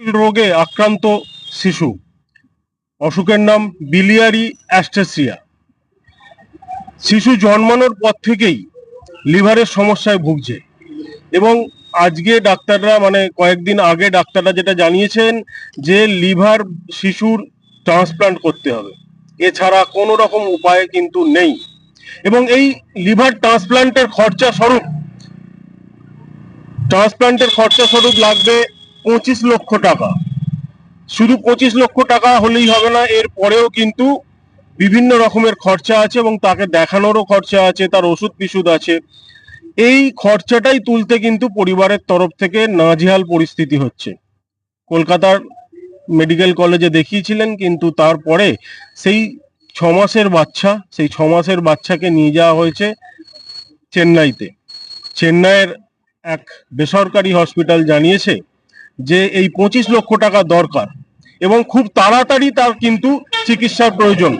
রোগে আক্রান্ত শিশু। অসুখের নাম বিলিয়ারি অ্যাস্টেসিয়া শিশু জন্মানোর পর থেকেই লিভারের সমস্যায় ভুগছে এবং আজকে ডাক্তাররা মানে কয়েকদিন আগে ডাক্তাররা যেটা জানিয়েছেন যে লিভার শিশুর ট্রান্সপ্লান্ট করতে হবে। এছাড়া কোনো রকম উপায় কিন্তু নেই এবং এই লিভার ট্রান্সপ্লান্টের খরচা স্বরূপ, ট্রান্সপ্লান্টের খরচা স্বরূপ লাগবে পঁচিশ লক্ষ টাকা। শুধু পঁচিশ লক্ষ টাকা হলেই হবে না, এর পরেও কিন্তু বিভিন্ন রকমের খরচা আছে এবং তাকে দেখানোরও খরচা আছে, তার ওষুধ পিষুধ আছে। এই খরচাটাই তুলতে কিন্তু পরিবারের তরফ থেকে নাজেহাল পরিস্থিতি হচ্ছে। কলকাতার মেডিকেল কলেজে দেখিয়েছিলেন, কিন্তু তারপরে সেই ছ মাসের বাচ্চা, সেই ছ মাসের বাচ্চাকে নিয়ে যাওয়া হয়েছে চেন্নাইতে। চেন্নাইয়ের এক বেসরকারি হসপিটাল জানিয়েছে যে এই পঁচিশ লক্ষ টাকা দরকার এবং খুব তাড়াতাড়ি তার কিন্তু চিকিৎসার প্রয়োজন।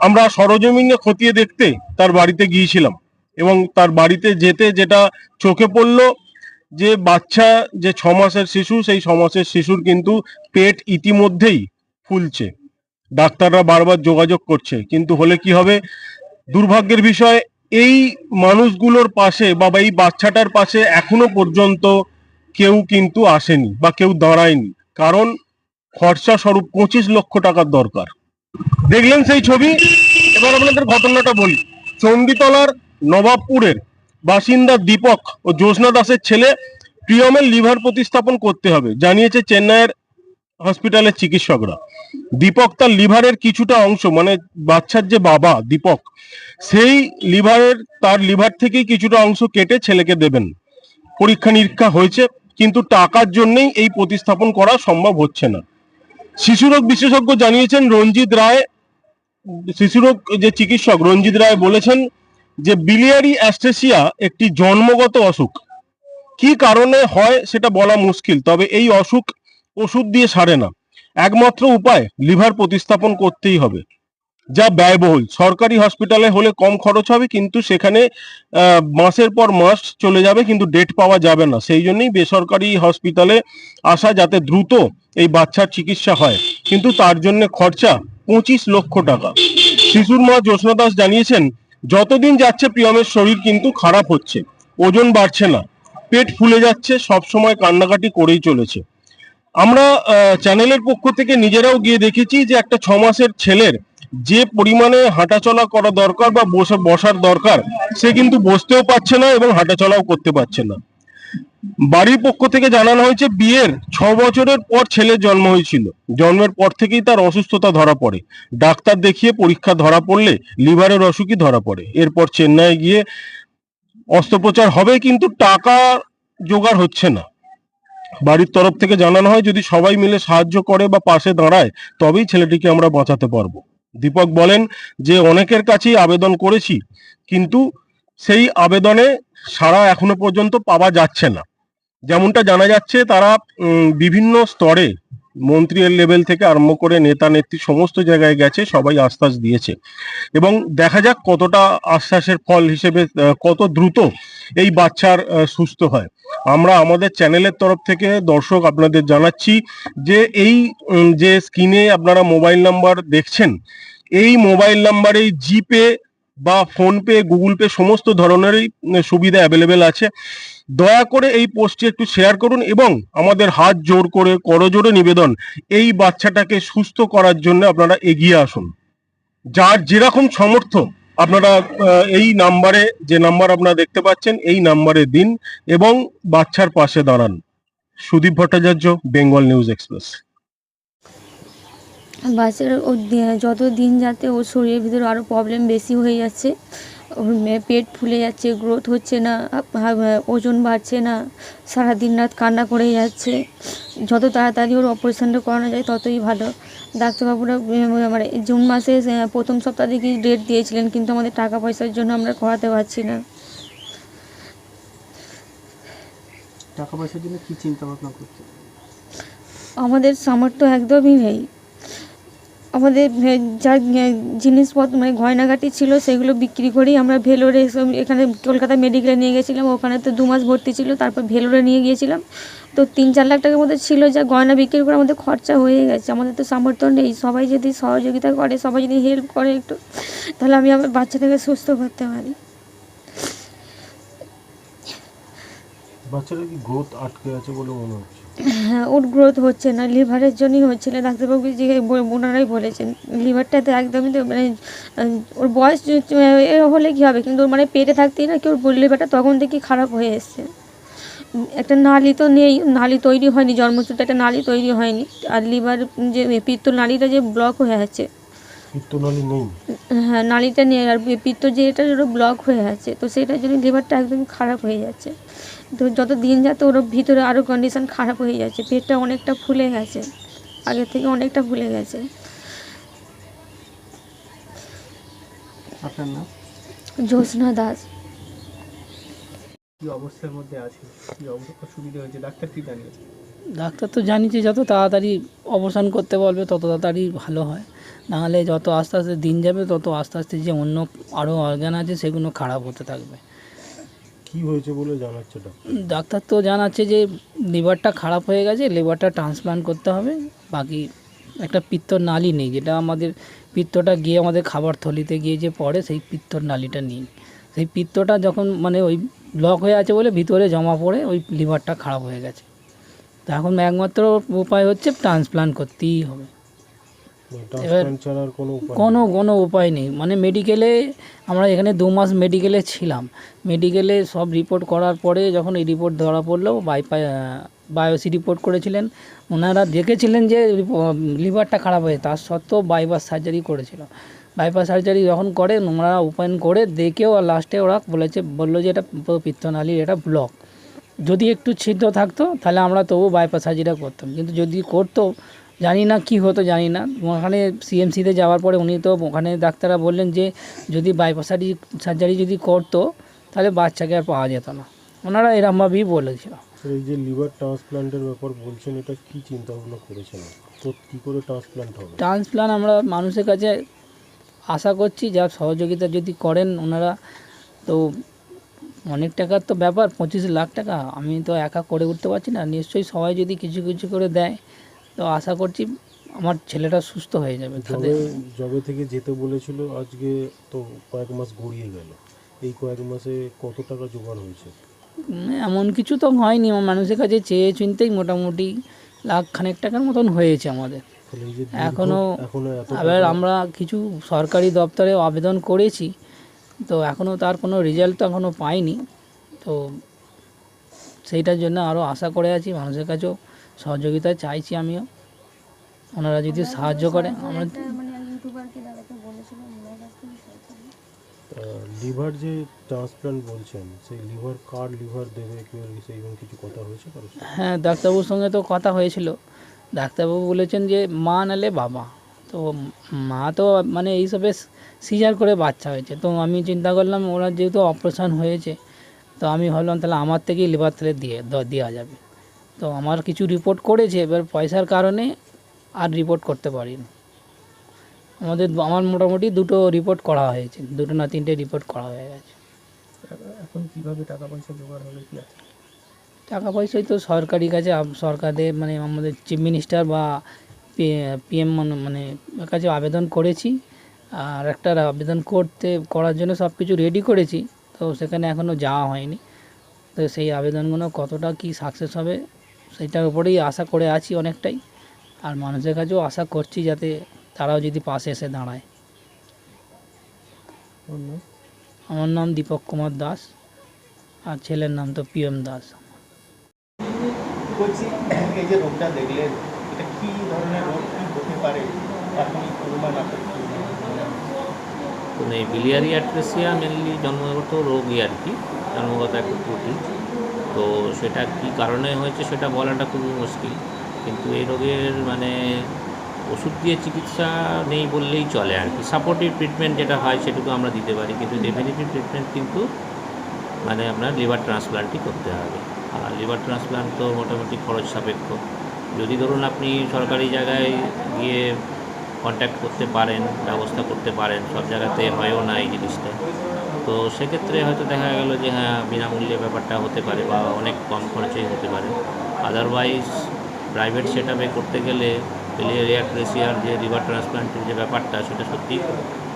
আমরা সরজমিনে খতিয়ে দেখতে তার বাড়িতে গিয়েছিলাম এবং তার বাড়িতে যেতে যেটা চোখে পড়ল যে বাচ্চা যে ছ মাসের শিশু, সেই ছ মাসের শিশুর কিন্তু পেট ইতিমধ্যেই ফুলছে। ডাক্তাররা বারবার যোগাযোগ করছে। কিন্তু হলে কি হবে? দুর্ভাগ্যের বিষয়, এই মানুষগুলোর পাশে বা এই বাচ্চাটার পাশে এখনও পর্যন্ত কেউ কিন্তু আসেনি বা কেউ দাঁড়ায়নি। কারণ খরচা স্বরূপ পঁচিশ লক্ষ টাকার দরকার। দেখলেন সেই ছবি? এবার আপনাদের ঘটনাটা বলি। চণ্ডীতলার নবাবপুরের বাসিন্দা দীপক ও জ্যোৎস্না দাসের ছেলে প্রিয়মের লিভার প্রতিস্থাপন করতে হবে, জানিয়েছে চেন্নাইয়ের হসপিটালের চিকিৎসকরা। দীপক তার লিভারের কিছুটা অংশ মানে বাচ্চার যে বাবা দীপক, সেই লিভারের, তার লিভার থেকেই কিছুটা অংশ কেটে ছেলেকে দেবেন। পরীক্ষা নিরীক্ষা হয়েছে কিন্তু টাকার জন্যই এই প্রতিস্থাপন করা সম্ভব হচ্ছে না। শিশুরোগ বিশেষজ্ঞ জানিয়েছেন, রঞ্জিত রায়, শিশুরোগ যে চিকিৎসক রঞ্জিত রায় বলেছেন যে বিলিয়ারি অ্যাস্টেসিয়া একটি জন্মগত অসুখ। কি কারণে হয় সেটা বলা মুশকিল, তবে এই অসুখ ওষুধ দিয়ে সারে না। একমাত্র উপায়, লিভার প্রতিস্থাপন করতেই হবে। যা ব্যয়বহুল। সরকারি হসপিটালে হলে কম খরচ হবে, কিন্তু সেখানে মাসের পর মাস চলে যাবে, কিন্তু ডেট পাওয়া যাবে না। সেই জন্যই বেসরকারি হসপিটালে আসা যাতে দ্রুত এই বাচ্চার চিকিৎসা হয়। কিন্তু তার জন্য খরচা পঁচিশ লক্ষ টাকা। শিশুর মা জ্যোৎস্না দাস জানিয়েছেন, যতদিন যাচ্ছে প্রিয়মের শরীর, কিন্তু খারাপ হচ্ছে। ওজন বাড়ছে না। পেট ফুলে যাচ্ছে, সব সময় কান্নাকাটি করেই চলেছে। আমরা চ্যানেলের পক্ষ থেকে নিজেরাও গিয়ে দেখেছি যে একটা ছ মাসের ছেলের যে পরিমাণে হাঁটাচলা করা দরকার বা বসে, বসার দরকার, সে কিন্তু বসতেও পারছে না এবং হাঁটাচলাও করতে পারছে না। বাড়ির পক্ষ থেকে জানানো হয়েছে, বিয়ের ছ বছরের পর ছেলের জন্ম হয়েছিল। জন্মের পর থেকেই তার অসুস্থতা ধরা পড়ে। ডাক্তার দেখিয়ে পরীক্ষা ধরা পড়লে লিভারের অসুখই ধরা পড়ে। এরপর চেন্নাই গিয়ে অস্ত্রোপচার হবে কিন্তু টাকা জোগাড় হচ্ছে না। বাড়ির তরফ থেকে জানানো হয়, যদি সবাই মিলে সাহায্য করে বা পাশে দাঁড়ায়, তবেই ছেলেটিকে আমরা বাঁচাতে পারব। দীপক বলেন যে, অনেকের কাছেই আবেদন করেছি, কিন্তু সেই আবেদনে সারা এখনও পর্যন্ত পাওয়া যাচ্ছে না। যেমনটা জানা যাচ্ছে, তারা বিভিন্ন স্তরে মন্ত্রীর লেভেল থেকে আরম্ভ করে নেতা, নেত্রী সমস্ত জায়গায় গেছে, সবাই আশ্বাস দিয়েছে। এবং দেখা যাক কতটা আশ্বাসের ফল হিসেবে কত দ্রুত এই বাচ্চার সুস্থ হয়। আমরা আমাদের চ্যানেলের তরফ থেকে দর্শক আপনাদের জানাচ্ছি যে এই যে স্ক্রিনে আপনারা মোবাইল নাম্বার দেখছেন, এই মোবাইল নাম্বারে জিপে বা ফোনপে গুগল পে সমস্ত ধরনেরই সুবিধা অ্যাভেলেবেল আছে। দয়া করে এই পোস্টটি একটু শেয়ার করুন এবং আমাদের হাত জোর করে, করজোড়ে নিবেদন, এই বাচ্চাটাকে সুস্থ করার জন্য আপনারা এগিয়ে আসুন। যার যেরকম সমর্থ আপনারা এই নাম্বারে যে নাম্বার আপনারা দেখতে পাচ্ছেন, এই নাম্বারে দিন এবং বাচ্চার পাশে দাঁড়ান। Sudip Bhattacharya, Bengal news express. বাচ্চার ও যত দিন যাতে ওর শরীরের ভিতরে আরও প্রবলেম বেশি হয়ে যাচ্ছে ওর পেট ফুলে যাচ্ছে গ্রোথ হচ্ছে না ওজন বাড়ছে না, সারাদিন রাত কান্না করে যাচ্ছে। যত তাড়াতাড়ি ওর অপারেশনটা করানো যায় ততই ভালো। ডাক্তারবাবুরা মানে জুন মাসে প্রথম সপ্তাহ থেকেই ডেট দিয়েছিলেন কিন্তু আমাদের টাকা পয়সার জন্য আমরা করাতে পারছি না। টাকা পয়সার জন্য কি চিন্তা ভাবনা করছে আমাদের সামর্থ্য একদমই নেই। আমাদের যা জিনিসপত্র মানে গয়নাগাটি ছিল, সেগুলো বিক্রি করেই আমরা ভেলোরে এখানে কলকাতা মেডিকেলে নিয়ে গেছিলাম। ওখানে তো দু মাস ভর্তি ছিল, তারপর ভেলোরে নিয়ে গিয়েছিলাম। তো তিন চার লাখ টাকার মধ্যে ছিল যা গয়না বিক্রি করে আমাদের খরচা হয়ে গেছে। আমাদের তো সামর্থ্য নেই, সবাই যদি সহযোগিতা করে, সবাই যদি হেল্প করে একটু, তাহলে আমি আমার বাচ্চাটাকে সুস্থ করতে পারি। বাচ্চাটা কি গ্রোথ আটকে আছে বলে মনে হচ্ছে? ওর গ্রোথ হচ্ছে না লিভারের জন্যই হচ্ছে না। ডাক্তারবাবু যে ওনারাই বলেছেন লিভারটাতে একদমই তো মানে ওর বয়স হলে কী হবে? কিন্তু মানে পেটে থাকতেই না কি ওর লিভারটা তখন থেকেই খারাপ হয়ে এসছে। একটা নালি তো নেই, নালি তৈরি হয়নি, জন্মসূত্রে একটা নালি তৈরি হয়নি। আর লিভার যে পিত্ত নালিটা যে ব্লক হয়ে আছে পিত্তনালী নেই? হ্যাঁ নালিটা নিয়ে আর পিত্ত যে এটা ওটা ব্লক হয়ে আছে তো সেটার জন্য লিভারটা একদম খারাপ হয়ে যাচ্ছে তো যত দিন যাতে ওর ভিতরে আরও কন্ডিশন খারাপ হয়ে যাচ্ছে পেটটা অনেকটা ফুলে গেছে আগের থেকে অনেকটা ফুলে গেছে। আপনার নাম? জ্যোৎস্না দাস। কি অবস্থার মধ্যে আছে কি অবস্থা? হয়েছে? ডাক্তার কি জানিয়েছে? ডাক্তার তো জানিয়েছে যত তাড়াতাড়ি অবসান করতে বলবে তত তাড়াতাড়ি ভালো হয়। নাহলে যত আস্তে আস্তে দিন যাবে তত আস্তে আস্তে যে অন্য আরও অর্গান আছে সেগুলো খারাপ হতে থাকবে। কি হয়েছে বলে জানাচ্ছে ডাক্তার ডাক্তার তো জানাচ্ছে যে লিভারটা খারাপ হয়ে গেছে লিভারটা ট্রান্সপ্লান্ট করতে হবে। বাকি একটা পিত্তর নালি নেই যেটা আমাদের পিত্তটা গিয়ে আমাদের খাবার থলিতে গিয়ে যে পড়ে সেই পিত্তর নালিটা নেই। সেই পিত্তটা যখন মানে ওই ব্লক হয়ে আছে বলে ভিতরে জমা পড়ে ওই লিভারটা খারাপ হয়ে গেছে। তো এখন একমাত্র উপায় হচ্ছে ট্রান্সপ্লান্ট করতেই হবে। ছাড়া আর কোনো কোনো উপায় নেই। মানে মেডিকেলে আমরা এখানে দু মাস মেডিকেলে ছিলাম। মেডিকেলে সব রিপোর্ট করার পরে যখন এই রিপোর্ট ধরা পড়ল বাইপাই বায়োসি রিপোর্ট করেছিলেন। ওনারা দেখেছিলেন যে লিভারটা খারাপ হয়েছে তার সত্ত্বেও বাইপাস সার্জারি করেছিল। বাইপাস সার্জারি যখন করে ওনারা ওপেন করে দেখেও আর লাস্টে ওরা বলেছে বলল যে এটা পিত্তনালীর এটা ব্লক যদি একটু ছিদ্র থাকতো তাহলে আমরা তবু বাইপাস সার্জারিটা করতাম। কিন্তু যদি করতো জানি না কি হতো জানি না। ওখানে সিএমসিতে যাওয়ার পরে উনি তো ওখানে ডাক্তাররা বললেন যে যদি বাইপাস সার্জারি যদি করতো তাহলে বাচ্চাকে আর পাওয়া যেত না। ওনারা এরমভাবেই বলেছিল। এই যে লিভার ট্রান্সপ্লান্টের ব্যাপার বলছেন এটা কি চিন্তা ভাবনা করেছেন? তো কি করে ট্রান্সপ্লান্ট হবে? ট্রান্সপ্লান্ট আমরা মানুষের কাছে আশা করছি যা সহযোগিতা যদি করেন ওনারা তো অনেক টাকার তো ব্যাপার পঁচিশ লাখ টাকা। আমি তো একা করে উঠতে পারছি না। নিশ্চয়ই সবাই যদি কিছু কিছু করে দেয় তো আশা করছি আমার ছেলেটা সুস্থ হয়ে যাবে তাদের জবে থেকে যেতে বলেছিল আজকে তো কয়েক মাস গড়িয়ে গেল। এই কয়েক মাসে কত টাকা জোগাড় হয়েছে? এমন কিছু তো হয়নি আমার মানুষের কাছে চেয়ে চিনতেই মোটামুটি লাখ খানেক টাকার মতন হয়েছে আমাদের। এখনও আবার আমরা কিছু সরকারি দপ্তরে আবেদন করেছি তো এখনও তার কোনো রেজাল্ট তো এখনও পাইনি। তো সেইটার জন্য আরও আশা করে আছি মানুষের কাছেও সহযোগিতা চাইছি আমিও। ওনারা যদি সাহায্য করে আমরা মানে লিভার যে ট্রান্সপ্লান্ট বলছেন সেই লিভার কার লিভার দেবে কেউ কিছু কথা হয়েছে হ্যাঁ ডাক্তারবাবুর সঙ্গে তো কথা হয়েছিল। ডাক্তারবাবু বলেছেন যে মা নালে বাবা। তো মা তো মানে এইসবে সিজার করে বাচ্চা হয়েছে। তো আমি চিন্তা করলাম ওরা যেহেতু অপারেশন হয়েছে তো আমি ভাবলাম তাহলে আমার থেকেই লিভার তাহলে দিয়ে দেওয়া যাবে। তো আমার কিছু রিপোর্ট করেছে এবার পয়সার কারণে আর রিপোর্ট করতে পারিনি। আমাদের আমার মোটামুটি দুটো রিপোর্ট করা হয়েছে দুটো না তিনটে রিপোর্ট করা হয়ে গেছে। এখন কীভাবে টাকা পয়সা জোগাড় হবে কি আছে? টাকা পয়সাই তো সরকারি কাছে সরকারের মানে আমাদের চিফ মিনিস্টার বা পিএম মানে কাছে আবেদন করেছি। আর একটা আবেদন করতে করার জন্য সব কিছু রেডি করেছি তো সেখানে এখনও যাওয়া হয়নি। তো সেই আবেদনগুলো কতটা কি সাকসেস হবে সেটার উপরেই আশা করে আছি অনেকটাই। আর মানুষের কাছেও আশা করছি যাতে তারাও যদি পাশে এসে দাঁড়ায়। আমার নাম দীপক কুমার দাস আর ছেলের নাম তো পিএম দাস। বলছি এই যে রোগটা দেখলেন এটা কি ধরনের রোগ? কি হতে পারে? মানে বিলিয়ারি অ্যাট্রেসিয়া মেনলি জন্মগত রোগই আর কি জন্মগত একটা ত্রুটি। তো সেটা কি কারণে হয়েছে সেটা বলাটা খুবই মুশকিল। কিন্তু এই রোগের মানে ওষুধ দিয়ে চিকিৎসা নেই বললেই চলে আর কি। সাপোর্টিভ ট্রিটমেন্ট যেটা হয় সেটুকু আমরা দিতে পারি কিন্তু ডেফিনেটিভ ট্রিটমেন্ট কিন্তু মানে আপনার লিভার ট্রান্সপ্লান্টই করতে হবে। আর লিভার ট্রান্সপ্লান্ট তো মোটামুটি খরচ সাপেক্ষ। যদি ধরুন আপনি সরকারি জায়গায় গিয়ে কন্ট্যাক্ট করতে পারেন ব্যবস্থা করতে পারেন সব জায়গাতে হয়ও না এই জিনিসটা। তো সেক্ষেত্রে হয়তো দেখা গেল যে হ্যাঁ বিনামূল্যে ব্যাপারটা হতে পারে বা অনেক কম খরচেই হতে পারে। আদারওয়াইজ প্রাইভেট সেট করতে গেলে বিলিয়ারি অ্যাট্রেসিয়ার যে লিভার ট্রান্সপ্লান্টের যে ব্যাপারটা, সেটা সত্যিই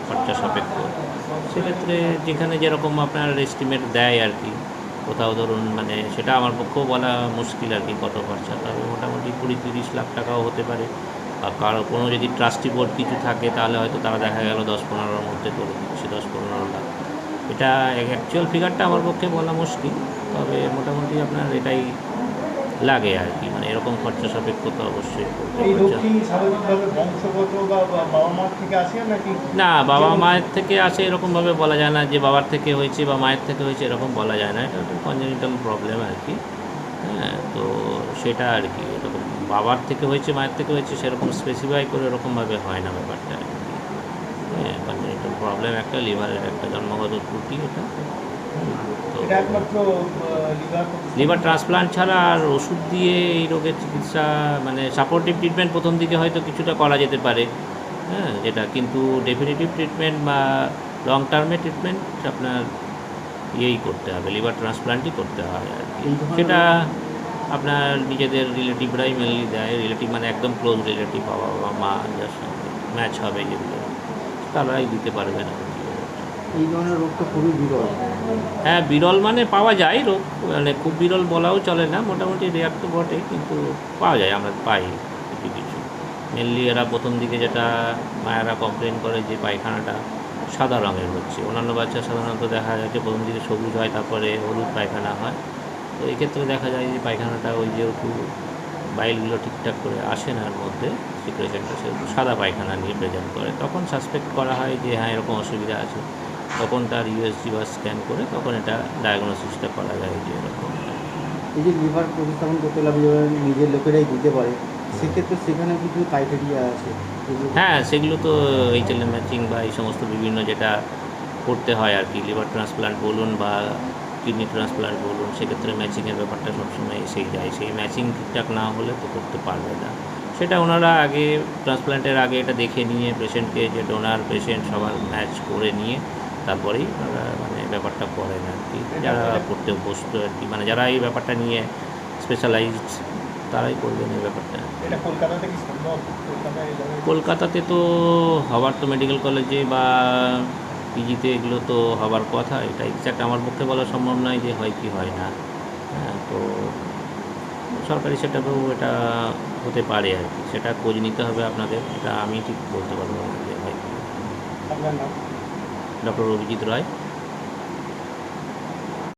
খরচা সাপেক্ষ। সেক্ষেত্রে যেখানে যেরকম আপনার এস্টিমেট দেয় আর কি, কোথাও ধরুন মানে সেটা আমার পক্ষেও বলা মুশকিল আর কি, কত খরচা। তবে মোটামুটি কুড়ি তিরিশ লাখ টাকাও হতে পারে। বা কারও কোনো যদি ট্রাস্টি বোর্ড কিছু থাকে, তাহলে হয়তো তারা দেখা গেল দশ পনেরোর মধ্যে করে দিচ্ছে, দশ পনেরো লাখ। এটা অ্যাকচুয়াল ফিগারটা আমার পক্ষে বলা মুশকিল তবে মোটামুটি আপনার এটাই লাগে আর কি। মানে এরকম খরচা সাপেক্ষ তো অবশ্যই। না বাবা মায়ের থেকে আসে এরকমভাবে বলা যায় না যে বাবার থেকে হয়েছে বা মায়ের থেকে হয়েছে এরকম বলা যায় না। এটা একটা কনজেনিটাল প্রবলেম আর কি। হ্যাঁ তো সেটা আর কি। এরকম বাবার থেকে হয়েছে মায়ের থেকে হয়েছে সেরকম স্পেসিফাই করে এরকমভাবে হয় না ব্যাপারটা। আর কি হ্যাঁ কনজেনিটাল প্রবলেম একটা লিভারের একটা জন্মগত ত্রুটি এটা। লিভার লিভার ট্রান্সপ্লান্ট ছাড়া আর ওষুধ দিয়ে এই রোগের চিকিৎসা মানে সাপোর্টিভ ট্রিটমেন্ট প্রথম দিকে হয়তো কিছুটা করা যেতে পারে হ্যাঁ যেটা কিন্তু ডেফিনেটিভ ট্রিটমেন্ট বা লং টার্মে ট্রিটমেন্ট আপনার ইয়েই করতে হবে লিভার ট্রান্সপ্লান্টই করতে হয় আর কি। সেটা আপনার নিজেদের রিলেটিভরাই মেনলি দেয় রিলেটিভ মানে একদম ক্লোজ রিলেটিভ বাবা বা মা যার সঙ্গে ম্যাচ হবে যেগুলো। তারাই দিতে পারবে না। এই ধরনের রোগ তো খুবই বিরল। হ্যাঁ বিরল মানে পাওয়া যায় রোগ মানে খুব বিরল বলাও চলে না মোটামুটি রেয়ার তো বটে কিন্তু পাওয়া যায় আমরা পাই কিছু কিছু। মেনলি এরা প্রথম দিকে যেটা মায়েরা কমপ্লেন করে যে পায়খানাটা সাদা রঙের হচ্ছে। অন্যান্য বাচ্চা সাধারণত দেখা যায় যে প্রথম দিকে সবুজ হয় তারপরে হলুদ পায়খানা হয়। তো এক্ষেত্রে দেখা যায় যে পায়খানাটা ওই যেহেতু বাইলগুলো ঠিকঠাক করে আসে না এর মধ্যে সিক্রেশনটা সেহেতু সাদা পায়খানা নিয়ে প্রেজেন্ট করে। তখন সাসপেক্ট করা হয় যে হ্যাঁ এরকম অসুবিধা আছে। তখন তার ইউএসজি বা স্ক্যান করে তখন এটা ডায়াগনোসিসটা করা যায় যে এরকম। এই যে লিভার প্রতিস্থাপন করতে হলে নিজের লোকেরাই দিতে পারে সেক্ষেত্রে সেখানে কিছু ক্রাইটেরিয়া আছে? হ্যাঁ সেগুলো তো এইচএলএম ম্যাচিং বা এই সমস্ত বিভিন্ন যেটা করতে হয় আর কি লিভার ট্রান্সপ্লান্ট বলুন বা কিডনি ট্রান্সপ্লান্ট বলুন সেক্ষেত্রে ম্যাচিংয়ের ব্যাপারটা সবসময় এসেই যায় সেই ম্যাচিং ঠিকঠাক না হলে তো করতে পারবে না। সেটা ওনারা আগে ট্রান্সপ্লান্টের আগে এটা দেখে নিয়ে পেশেন্টকে যে ডোনার পেশেন্ট সবার ম্যাচ করে নিয়ে তারপরেই ওনারা মানে ব্যাপারটা করেন আর কি। যারা করতে অভ্যস্ত আর কি মানে যারা এই ব্যাপারটা নিয়ে স্পেশালাইজড তারাই করবেন এই ব্যাপারটা। কলকাতাতে তো হবার তো মেডিকেল কলেজে বা পিজিতে এগুলো তো হবার কথা এটা এক্স্যাক্ট আমার পক্ষে বলা সম্ভব নয় যে হয় কি হয় না। হ্যাঁ তো সরকারি সেটাপেও এটা হতে পারে আর কি সেটা খোঁজ নিতে হবে আপনাদের এটা আমি ঠিক বলতে পারব যে হয় কি। ডক্টর অভিজিৎ রায়।